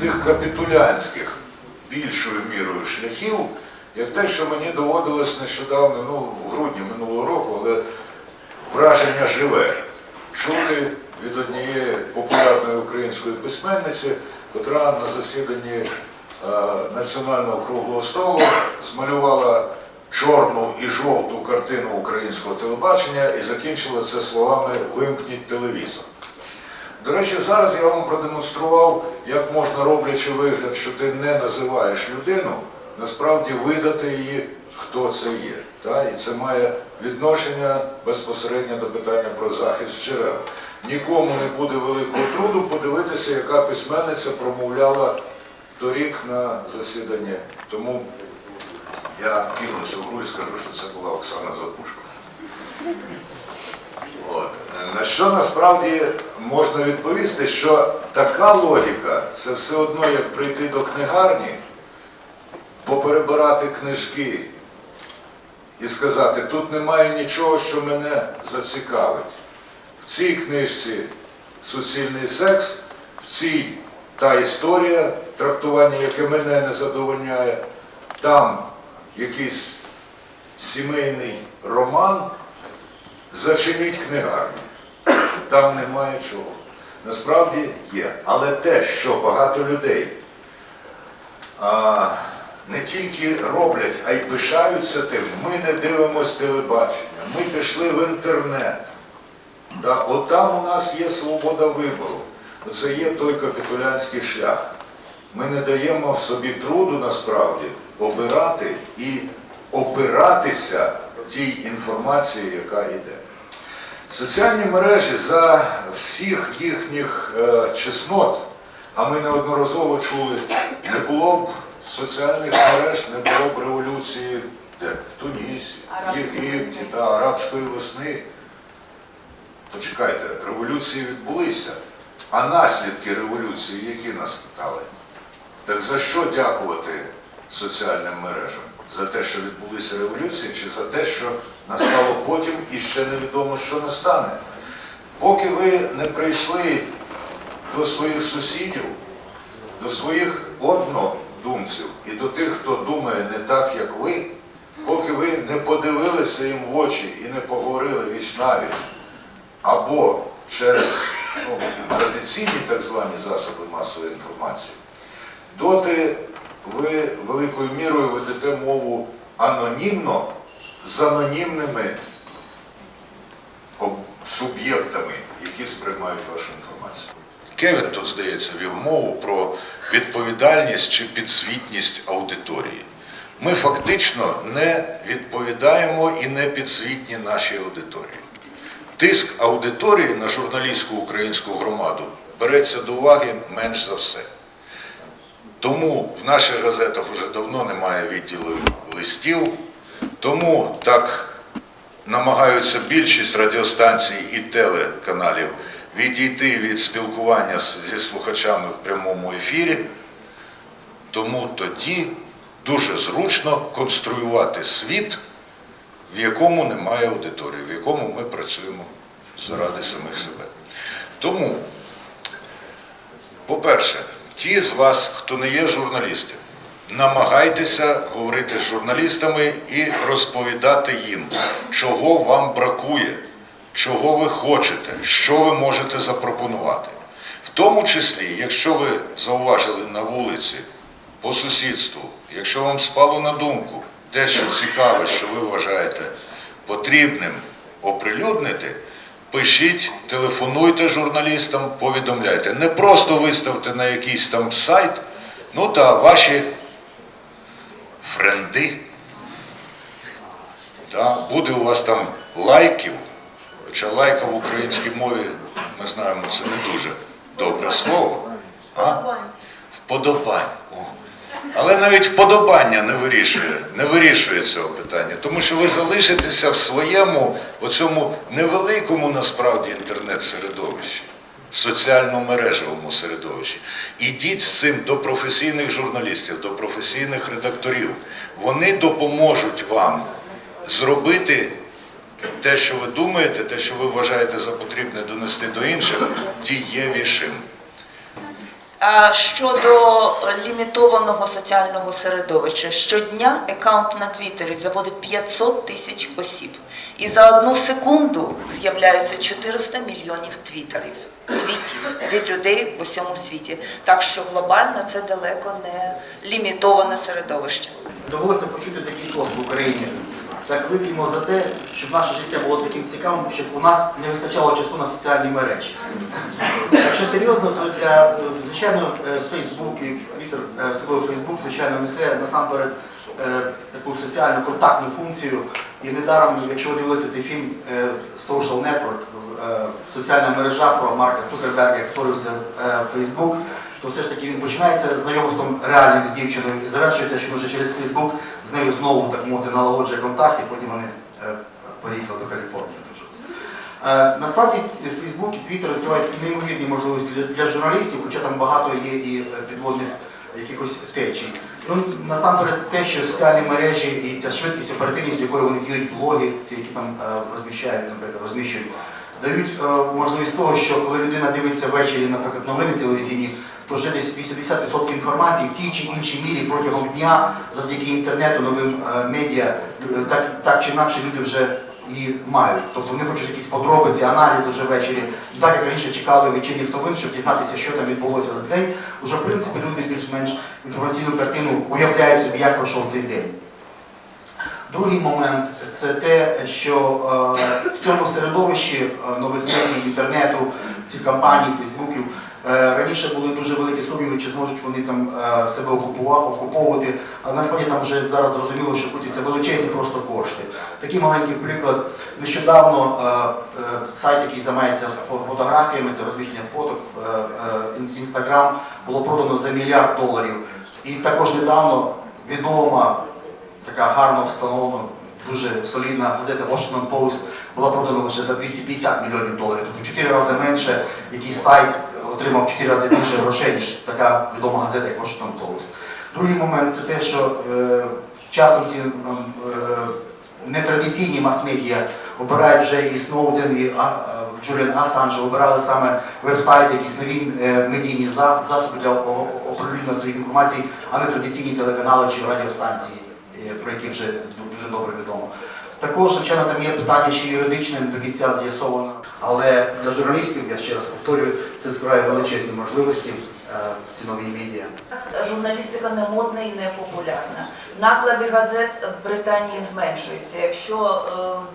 тих капітулянських більшою мірою шляхів, як те, що мені доводилось нещодавно, ну, в грудні минулого року, але враження живе. Чути від однієї популярної української письменниці, котра на засіданні е, Національного круглого столу змалювала чорну і жовту картину українського телебачення і закінчила це словами Вимкніть телевізор. До речі, зараз я вам продемонстрував, як можна, роблячи вигляд, що ти не називаєш людину, насправді видати її, хто це є. І це має відношення безпосередньо до питання про захист джерел. Нікому не буде великого труду подивитися, яка письменниця промовляла торік на засіданні. Тому я кину цю гру і скажу, що це була Оксана Запушко. На що насправді можна відповісти, що така логіка це все одно, як прийти до книгарні, поперебирати книжки і сказати, тут немає нічого, що мене зацікавить. В цій книжці суцільний секс, в цій та історія, трактування, яке мене не задовольняє, там якийсь сімейний роман, зачиніть книгарню. Там немає чого. Насправді є. Але те, що багато людей а, не тільки роблять, а й пишаються тим, ми не дивимося телебачення, ми пішли в інтернет. Да, от там у нас є свобода вибору. Це є той капітулянський шлях. Ми не даємо собі труду насправді обирати і опиратися тій інформації, яка йде. Соціальні мережі за всіх їхніх е, чеснот, а ми неодноразово чули, не було б соціальних мереж, не було б революції де? в Тунісі, в Єгипті та арабської весни. Почекайте, революції відбулися, а наслідки революції, які настали? Так за що дякувати соціальним мережам? За те, що відбулися революції, чи за те, що настало потім і ще невідомо, що настане? Поки ви не прийшли до своїх сусідів, до своїх однодумців і до тих, хто думає не так, як ви, поки ви не подивилися їм в очі і не поговорили віч навіч, або через ну, традиційні так звані засоби масової інформації, доти ви великою мірою ведете мову анонімно з анонімними суб'єктами, які сприймають вашу інформацію. Кевін тут, здається, вів мову про відповідальність чи підзвітність аудиторії. Ми фактично не відповідаємо і не підзвітні нашій аудиторії. Тиск аудиторії на журналістську українську громаду береться до уваги менш за все. Тому в наших газетах вже давно немає відділу листів, тому так намагаються більшість радіостанцій і телеканалів відійти від спілкування зі слухачами в прямому ефірі. Тому тоді дуже зручно конструювати світ, в якому немає аудиторії, в якому ми працюємо заради самих себе. Тому по-перше, ті з вас, хто не є журналісти, намагайтеся говорити з журналістами і розповідати їм, чого вам бракує, чого ви хочете, що ви можете запропонувати. В тому числі, якщо ви зауважили на вулиці, по сусідству, якщо вам спало на думку дещо цікаве, що ви вважаєте потрібним оприлюднити, пишіть, телефонуйте журналістам, повідомляйте. Не просто виставте на якийсь там сайт, ну та ваші френди. Та, буде у вас там лайків, хоча лайка в українській мові, ми знаємо, це не дуже добре слово. А? Вподобань. О. Але навіть вподобання не вирішує, не вирішує цього питання, тому що ви залишитеся в своєму, оцьому невеликому насправді інтернет-середовищі, соціально-мережевому середовищі. Ідіть з цим до професійних журналістів, до професійних редакторів. Вони допоможуть вам зробити те, що ви думаєте, те, що ви вважаєте за потрібне донести до інших, дієвішим. А щодо лімітованого соціального середовища, щодня аккаунт на Твіттері заводить 500 тисяч осіб. І за одну секунду з'являються 400 мільйонів твіттерів, твітів від людей в усьому світі. Так що глобально це далеко не лімітоване середовище. Довелося почути такий тост в Україні. Так вип'ємо за те, щоб наше життя було таким цікавим, щоб у нас не вистачало часу на соціальні мережі. Якщо серйозно, то для е, звичайно Facebook і е, особливо Facebook, звичайно, несе насамперед е, таку соціальну контактну функцію. І недаром, якщо ви дивилися цей фільм е, Social Network, е, соціальна мережа про Марка Цукерберга, як створився е, Facebook, то все ж таки він починається знайомством реальним з дівчиною і завершується, що вже через Фейсбук з нею знову так мовити налагоджує контакт, і потім вони е, переїхали до Каліфорнії. Насправді Фейсбук і Твіттер відкривають неймовірні можливості для, журналістів, хоча там багато є і підводних якихось течій. Ну, насамперед те, що соціальні мережі і ця швидкість, оперативність, якою вони ділять блоги, ці, які там е, розміщають, наприклад, розміщують, дають е, можливість того, що коли людина дивиться ввечері, наприклад, новини телевізійні, то вже десь 80% інформації в тій чи іншій мірі протягом дня, завдяки інтернету, новим е, медіа, так, так чи інакше люди вже і мають. Тобто вони хочуть якісь подробиці, аналізи вже ввечері. Так як раніше чекали вечірніх новин, щоб дізнатися, що там відбулося за день, уже в принципі люди більш-менш інформаційну картину уявляють собі, як пройшов цей день. Другий момент це те, що е, в цьому середовищі е, нових медіа, інтернету, цих компаній, фейсбуків, раніше були дуже великі сумніви, чи зможуть вони там е, себе окупува- окуповувати, але насправді там вже зараз зрозуміло, що крутяться величезні просто кошти. Такий маленький приклад. Нещодавно е, е, сайт, який займається фотографіями, це розміщення фоток, інстаграм, було продано за мільярд доларів. І також недавно відома така гарно встановлена, дуже солідна газета Washington Post була продана лише за 250 мільйонів доларів. Тобто 4 рази менше, який сайт отримав в 4 рази більше грошей, ніж така відома газета, як Washington Post. Другий момент це те, що е, часом ці е, нетрадиційні мас-медіа обирають вже і Сноуден, і а, Джуліан Ассанж обирали саме веб-сайти, якісь нові е, медійні засоби для оприлюднення своїх інформацій, а не традиційні телеканали чи радіостанції, е, про які вже дуже добре відомо. Також, звичайно, там є питання ще юридичне, не до кінця з'ясовано. Але для журналістів, я ще раз повторюю, це відкриває величезні можливості е, ці нові медіа. Журналістика не модна і не популярна. Наклади газет в Британії зменшуються. Якщо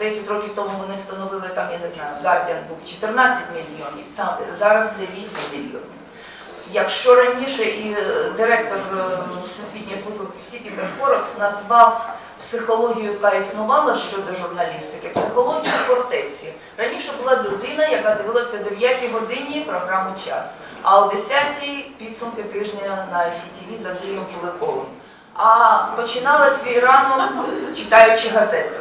е, 10 років тому вони встановили там, я не знаю, Guardian був 14 мільйонів, зараз це 8 мільйонів. Якщо раніше і е, директор е, Всесвітньої служби Сі Пітер Форекс назвав психологію, яка існувала щодо журналістики, психологію фортеці. Раніше була людина, яка дивилася о 9 годині програму час, а о 10 підсумки тижня на СІТВ з Андрієм Куликовим. А починала свій ранок читаючи газети.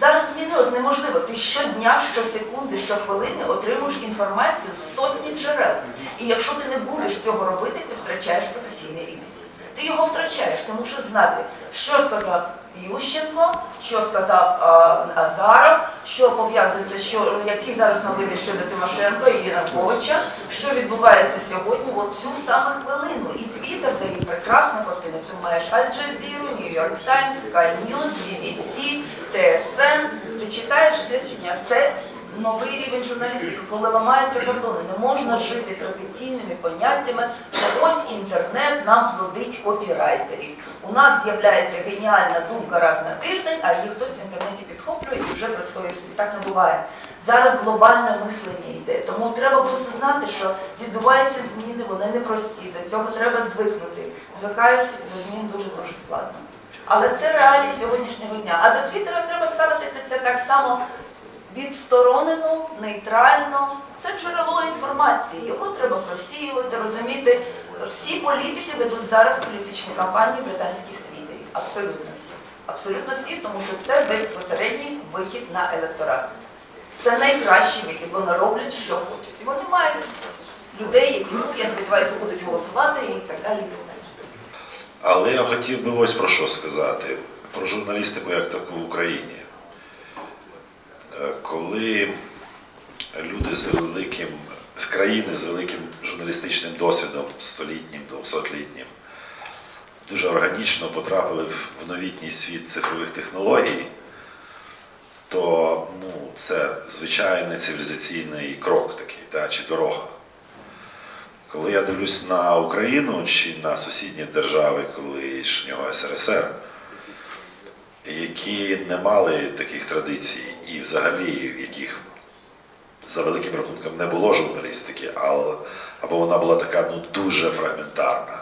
Зараз змінилось неможливо. Ти щодня, щосекунди, щохвилини отримуєш інформацію з сотні джерел. І якщо ти не будеш цього робити, ти втрачаєш професійний рівень. Ти його втрачаєш, ти мусиш знати, що сказав Ющенко, що сказав е, Азаров, що пов'язується, що які зараз новини щодо Тимошенко і Януковича, що відбувається сьогодні, от цю саме хвилину. І Твіттер дає прекрасну картину. Ти маєш Аль-Джазіру, Нью-Йорк Таймс, Sky News, BBC, ТСН. Ти читаєш це щодня. Це новий рівень журналістики, коли ламаються кордони. Не можна жити традиційними поняттями, ось інтернет нам плодить копірайтерів. У нас з'являється геніальна думка раз на тиждень, а її хтось в інтернеті підхоплює і вже присвоює собі. Так не буває. Зараз глобальне мислення йде. Тому треба просто знати, що відбуваються зміни, вони непрості. До цього треба звикнути. Звикають до змін дуже дуже складно. Але це реалії сьогоднішнього дня. А до Твіттера треба ставитися так само відсторонено, нейтрально. Це джерело інформації. Його треба просіювати, розуміти. Всі політики ведуть зараз політичні кампанії британські в Твіттері. Абсолютно всі. Абсолютно всі, тому що це безпосередній вихід на електорат. Це найкращий вихід. Вони роблять, що хочуть. І вони мають людей, які ну, я сподіваюся, будуть голосувати і так далі. і так далі. Але я хотів би ось про що сказати, про журналістику як таку в Україні. Е, Коли люди з великим з країни з великим журналістичним досвідом, столітнім, двохсотлітнім, дуже органічно потрапили в- новітній світ цифрових технологій, то ну, це звичайний цивілізаційний крок такий, та, чи дорога. Коли я дивлюсь на Україну чи на сусідні держави колишнього СРСР, які не мали таких традицій, і взагалі в яких за великим рахунком не було журналістики, але, або вона була така ну, дуже фрагментарна.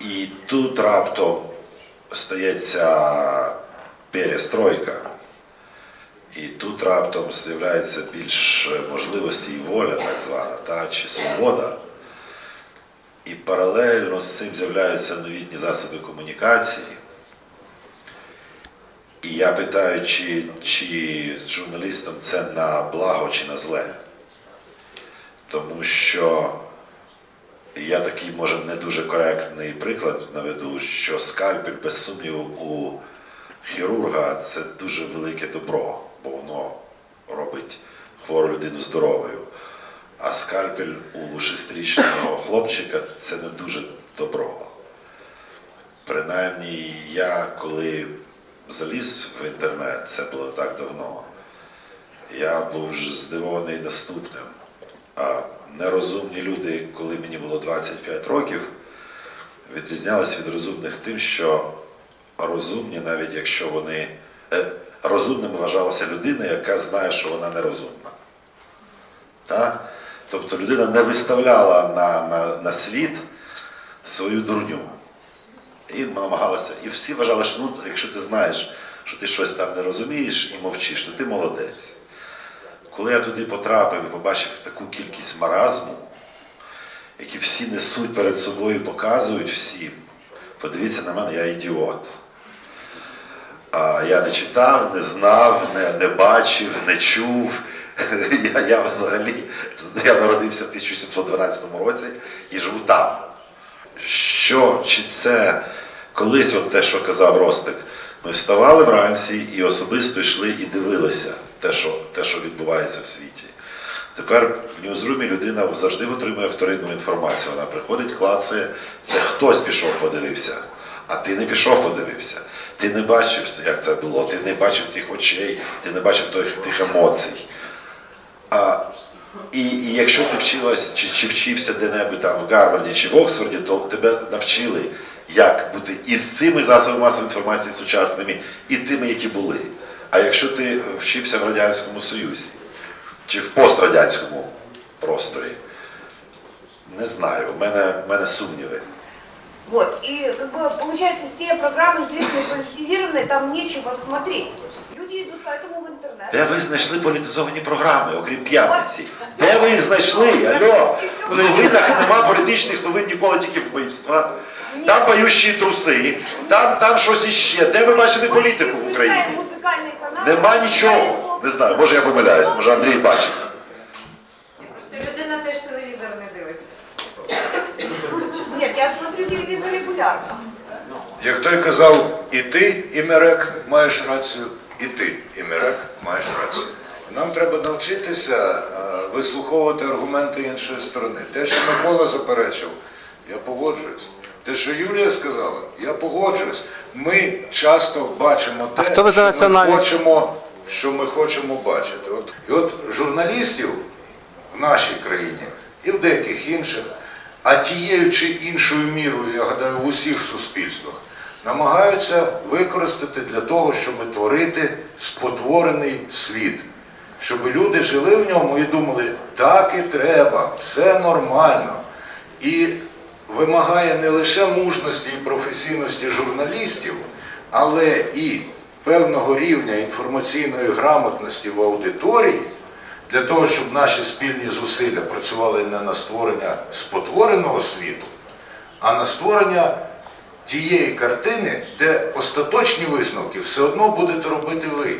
І тут раптом стається перестройка. І тут раптом з'являється більш можливості і воля, так звана, та, чи свобода. І паралельно з цим з'являються новітні засоби комунікації. І я питаю, чи, чи журналістам це на благо чи на зле. Тому що я такий, може, не дуже коректний приклад наведу, що скальпель, без сумніву, у хірурга це дуже велике добро, бо воно робить хвору людину здоровою. А скальпель у шестирічного хлопчика це не дуже добро. Принаймні, я коли заліз в інтернет, це було так давно, я був здивований наступним. А нерозумні люди, коли мені було 25 років, відрізнялися від розумних тим, що розумні, навіть якщо вони е, розумними вважалася людина, яка знає, що вона нерозумна. Та? Тобто людина не виставляла на, на, на світ свою дурню. І намагалася. І всі вважали, що ну, якщо ти знаєш, що ти щось там не розумієш і мовчиш, то ти молодець. Коли я туди потрапив і побачив таку кількість маразму, які всі несуть перед собою, показують всім, подивіться на мене, я ідіот. А я не читав, не знав, не, не бачив, не чув. Я, я взагалі я народився в 1712 році і живу там. Що чи це колись, от те, що казав Ростик, ми вставали вранці і особисто йшли і дивилися те, що, те, що відбувається в світі. Тепер в Ньюзрумі людина завжди отримує вторинну інформацію. Вона приходить, клацає, це хтось пішов, подивився, а ти не пішов, подивився. Ти не бачив, як це було, ти не бачив цих очей, ти не бачив тих, тих емоцій. А, і, і якщо ти вчилась чи, чи вчився де-небудь там в Гарварді чи в Оксфорді, то тебе навчили, як бути із цими засобами масової інформації сучасними і тими, які були. А якщо ти вчився в Радянському Союзі чи в пострадянському просторі, не знаю, в мене, в мене сумніви. Вот, и как бы получается, все программы излишне политизированные, там нечего смотреть. Люди идут поэтому в интернет. Де ви знайшли політизовані програми, окрім п'ятниці? Де ви їх знайшли? Алло, В новинах нема політичних новин ніколи тільки вбивства. Там поющі труси, там, там щось іще. Де ви бачили політику в Україні? Нема нічого. Не знаю, може я помиляюсь, може Андрій бачить. Просто людина теж телевізор не дивиться. Ні, я смотрю телевізор регулярно. Як той казав, і ти, і Мерек маєш рацію, і ти, і Мерек маєш рацію. Нам треба навчитися е, вислуховувати аргументи іншої сторони. Те, що Микола заперечив, я погоджуюсь. Те, що Юлія сказала, я погоджуюсь. Ми часто бачимо те, що, ми хочемо, що ми хочемо бачити. От, і от журналістів в нашій країні і в деяких інших, а тією чи іншою мірою, я гадаю, в усіх суспільствах, намагаються використати для того, щоб творити спотворений світ. Щоб люди жили в ньому і думали, так і треба, все нормально. І вимагає не лише мужності і професійності журналістів, але і певного рівня інформаційної грамотності в аудиторії, для того, щоб наші спільні зусилля працювали не на створення спотвореного світу, а на створення тієї картини, де остаточні висновки все одно будете робити ви.